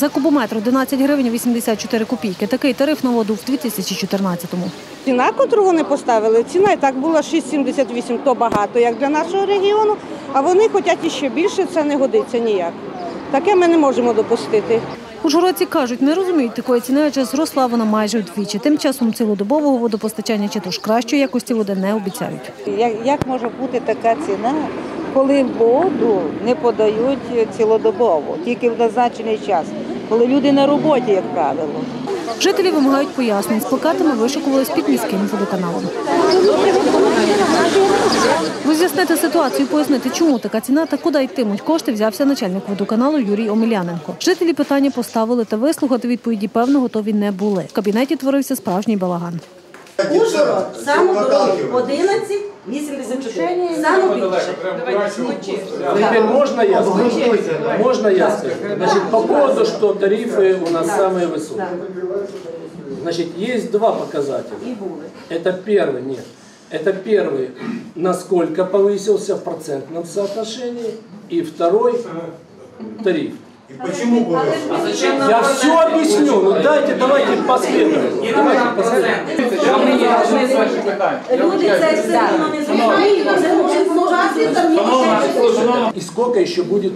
За кубометр 11 гривень 84 копійки. Такий тариф на воду в 2014-му. Ціна, котру вони поставили, ціна і так була 6,78, то багато, як для нашого регіону, а вони хочуть іще більше, це не годиться ніяк. Таке ми не можемо допустити. Ужгородці кажуть, не розуміють такої ціни, адже зросла вона майже вдвічі. Тим часом цілодобового водопостачання чи то ж кращої якості води не обіцяють. Як, як може бути така ціна, коли воду не подають цілодобово, тільки в назначений час, коли люди на роботі, як правило. Жителі вимагають пояснень. З плакатами вишукувались під міським водоканалом. Роз'яснити ситуацію, пояснити, чому така ціна та куди йтимуть кошти, взявся начальник водоканалу Юрій Омеляненко. Жителі питання поставили та вислухати відповіді певно готові не були. В кабінеті творився справжній балаган. Ужгород саме дорогий 11 84. Саме більше. Теперь можно я скажу? Можно я скажу? Значит, по поводу, что тарифы у нас самые высокие. Значит, есть два показателя. Это первый, нет. Это первый, насколько повысился в процентном соотношении. И второй, тариф. И почему бы? А я все объясню, ну дайте, давайте последовательно. Люди це все одно не зрозуміють, це може служати там І скільки ще буде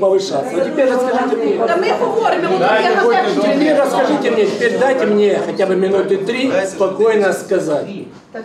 повишатися? А тепер розкажіть мені. Та ми говоримо, от я розкажу. Тепер розкажіть дайте мне хотя бы минуты три спокойно сказать. Так,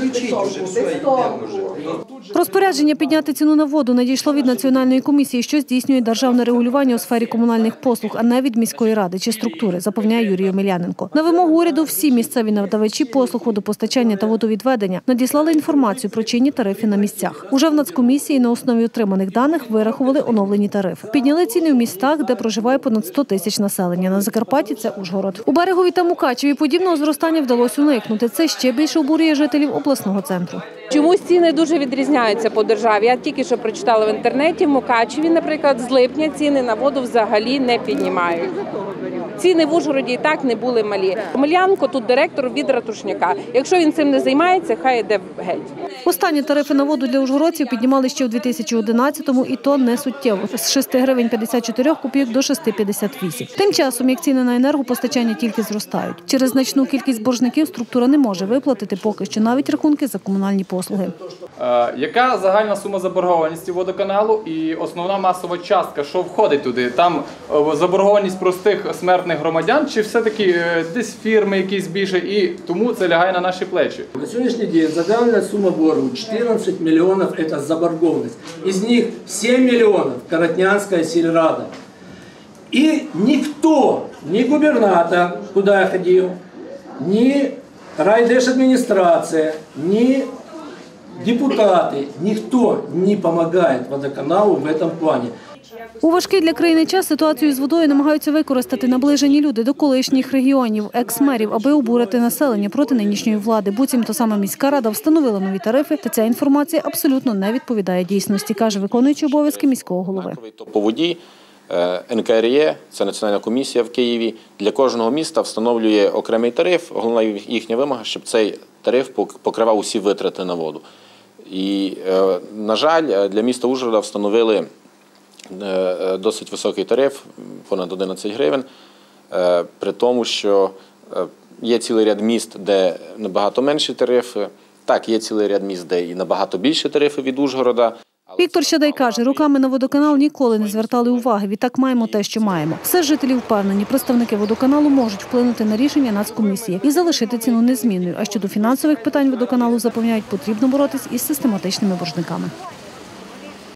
ключі вже, все, йдемо вже. Розпорядження підняти ціну на воду надійшло від національної комісії, що здійснює державне регулювання у сфері комунальних послуг, а не від міської ради чи структури, запевняє Юрій Омеляненко. На вимогу уряду всі місцеві надавачі послуг водопостачання та водовідведення надіслали інформацію про чинні тарифи на місцях. Уже в нацкомісії на основі отриманих даних вирахували оновлені тарифи. Підняли ціни в містах, де проживає понад 100 тисяч населення. На Закарпатті це Ужгород. У берегові та Мукачеві подібного зростання вдалося уникнути. Це ще більше обурює жителів обласного центру. Чомусь ціни дуже відрізняються по державі. Я тільки що прочитала в інтернеті, в Мукачеві, наприклад, з липня ціни на воду взагалі не піднімають. Ціни в Ужгороді і так не були малі. Омелянко тут директор від ратушняка. Якщо він цим не займається, хай йде геть. Останні тарифи на воду для ужгородців піднімали ще у 2011-му, і то не суттєво – з 6 гривень 54 копійок до 6,58. Тим часом, як ціни на енергопостачання тільки зростають. Через значну кількість боржників структура не може виплатити поки що навіть рахунки за комунальні послуги. Е, Яка загальна сума заборгованості водоканалу і основна масова частка, що входить туди? Там е, заборгованість простих смертних громадян, чи все-таки е, десь фірми якісь більше, і тому це лягає на наші плечі? На сегодняшний день загальная сумма боргу 14 миллионов – это заборгованность. Из них 7 миллионов – Коротнянская сельрада. И никто, ни губернатор, куда я ходил, ни райдержадминистрация, ни депутаты, никто не помогает водоканалу в этом плане. У важкий для країни час ситуацію з водою намагаються використати наближені люди до колишніх регіонів, екс-мерів, аби обурити населення проти нинішньої влади. Буцімто саме міська рада встановила нові тарифи, та ця інформація абсолютно не відповідає дійсності, каже виконуючий обов'язки міського голови. По воді е, НКРЄ, це національна комісія в Києві, для кожного міста встановлює окремий тариф. Головна їхня вимога, щоб цей тариф покривав усі витрати на воду. І, е, на жаль, е, для міста Ужгорода встановили досить високий тариф, понад 11 гривень, е, при тому, що е, є цілий ряд міст, де набагато менші тарифи. Так, є цілий ряд міст, де і набагато більші тарифи від Ужгорода. Віктор Щадай каже, руками на водоканал ніколи не звертали уваги. Відтак маємо те, що маємо. Все ж жителі впевнені, представники водоканалу можуть вплинути на рішення нацкомісії і залишити ціну незмінною. А щодо фінансових питань водоканалу запевняють, потрібно боротись із систематичними боржниками.